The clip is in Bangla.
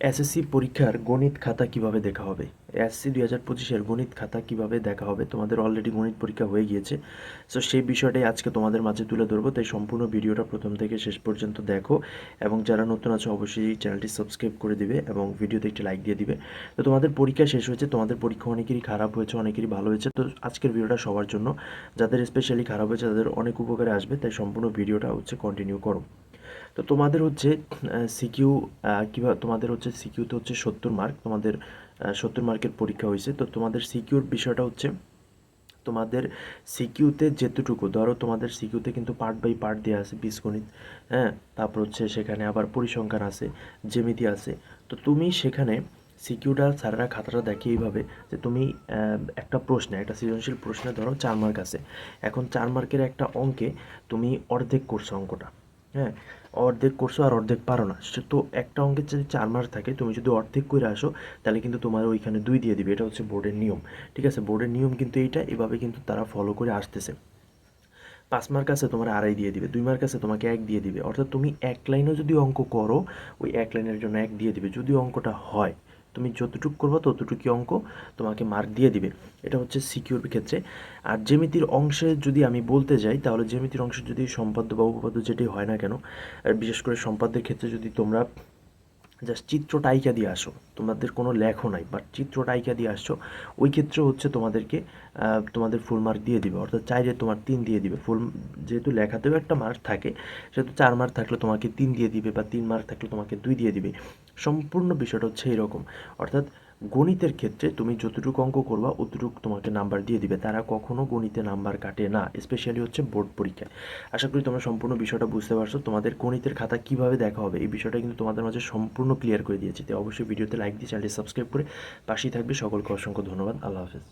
এসএসসি পরীক্ষার গণিত খাতা কীভাবে দেখা হবে? এসএসসি দুই হাজার পঁচিশের গণিত খাতা কীভাবে দেখা হবে? তোমাদের অলরেডি গণিত পরীক্ষা হয়ে গিয়েছে। সো সেই বিষয়টাই আজকে তোমাদের মাঝে তুলে ধরবো। তাই সম্পূর্ণ ভিডিওটা প্রথম থেকে শেষ পর্যন্ত দেখো এবং যারা নতুন আছো, অবশ্যই চ্যানেলটি সাবস্ক্রাইব করে দিবে এবং ভিডিওতে একটি লাইক দিয়ে দিবে। তো তোমাদের পরীক্ষা শেষ হয়েছে, তোমাদের পরীক্ষা অনেকেরই খারাপ হয়েছে, অনেকেরই ভালো হয়েছে। তো আজকের ভিডিওটা সবার জন্য। যাদের স্পেশালি খারাপ হয়েছে, তাদের অনেক উপকারে আসবে। তাই সম্পূর্ণ ভিডিওটা হচ্ছে কন্টিনিউ করো। তো তোমাদের হচ্ছে সিকিউ কীভাবে তোমাদের হচ্ছে সিকিউতে হচ্ছে সত্তর মার্ক তোমাদের সত্তর মার্কের পরীক্ষা হয়েছে। তো তোমাদের সিকিউর বিষয়টা হচ্ছে, তোমাদের সিকিউতে যেতটুকু, ধরো তোমাদের সিকিউতে কিন্তু পার্ট বাই পার্ট দেওয়া আছে, বীজগণিত হ্যাঁ? তারপর হচ্ছে সেখানে আবার পরিসংখ্যান আছে, জ্যামিতি আছে। তো তুমি সেখানে সিকিউটা স্যারেরা খাতাটা দেখে এইভাবে যে তুমি একটা প্রশ্নে, একটা সৃজনশীল প্রশ্নে ধরো চার মার্ক আছে। এখন চার মার্কের একটা অঙ্কে তুমি অর্ধেক করছ অঙ্কটা। হ্যাঁ অর্ধেক করছ আর অর্ধেক পারো না। তো একটা অঙ্কের যদি চার মার্ক থাকে, তুমি যদি অর্ধেক করে আসো, তাহলে কিন্তু তোমার ওইখানে দুই দিয়ে দিবে। এটা হচ্ছে বোর্ডের নিয়ম, ঠিক আছে? বোর্ডের নিয়ম কিন্তু এইটা, এভাবে কিন্তু তারা ফলো করে আসতেছে। পাঁচ মার্ক আছে, তোমার আড়াই দিয়ে দিবে, দুই মার্ক আছে, তোমাকে এক দিয়ে দিবে। অর্থাৎ তুমি এক লাইনেও যদি অঙ্ক করো, ওই এক লাইনের জন্য এক দিয়ে দিবে। যদি অঙ্কটা হয় তুমি যতটুকু করব ততটুকু অঙ্ক তোমাকে মার্ক দিয়ে দিবে। এটা হচ্ছে সিকিউর ক্ষেত্রে। আর জ্যামিতির অংশে যদি আমি বলতে যাই, তাহলে জ্যামিতির অংশে যদি সম্পাদ্য বা উপপাদ্য যেটি হয় না কেন, আর বিশেষ করে সম্পাদ্যের ক্ষেত্রে যদি তোমরা জাস্ট চিত্রটা আইকা দিয়ে আসো। তোমাদের কোনো লেখো নাই বাট চিত্রটা আইকা দিয়ে আসছো। ওই ক্ষেত্রে হচ্ছে তোমাদেরকে তোমাদের ফুল মার্ক দিয়ে দিবে। অর্থাৎ চাইলে তোমার তিন দিয়ে দিবে। ফুল যেহেতু লেখাতেও একটা মার্ক থাকে, সেহেতু চার মার্ক থাকলে তোমাকে তিন দিয়ে দিবে বা তিন মার্ক থাকলে তোমাকে দুই দিয়ে দিবে। সম্পূর্ণ বিষয়টা হচ্ছে এরকম। অর্থাৎ গণিতের ক্ষেত্রে তুমি যতটুকু অঙ্ক করবা, অতটুকু তোমাকে নাম্বার দিয়ে দিবে। তারা কখনো গণিতে নাম্বার কাটে না স্পেশালি হচ্ছে বোর্ড পরীক্ষায় আশা করি তোমরা সম্পূর্ণ বিষয়টা বুঝতে পারছ। তোমাদের গণিতের খাতা কীভাবে দেখা হবে, এই বিষয়টা কিন্তু তোমাদের মাঝে সম্পূর্ণ ক্লিয়ার করে দিয়েছি। তো অবশ্যই ভিডিওতে লাইক দিয়ে চ্যানেলটি সাবস্ক্রাইব করে পাশেই থাকবে। সকলকে অসংখ্য ধন্যবাদ। আল্লাহ হাফেজ।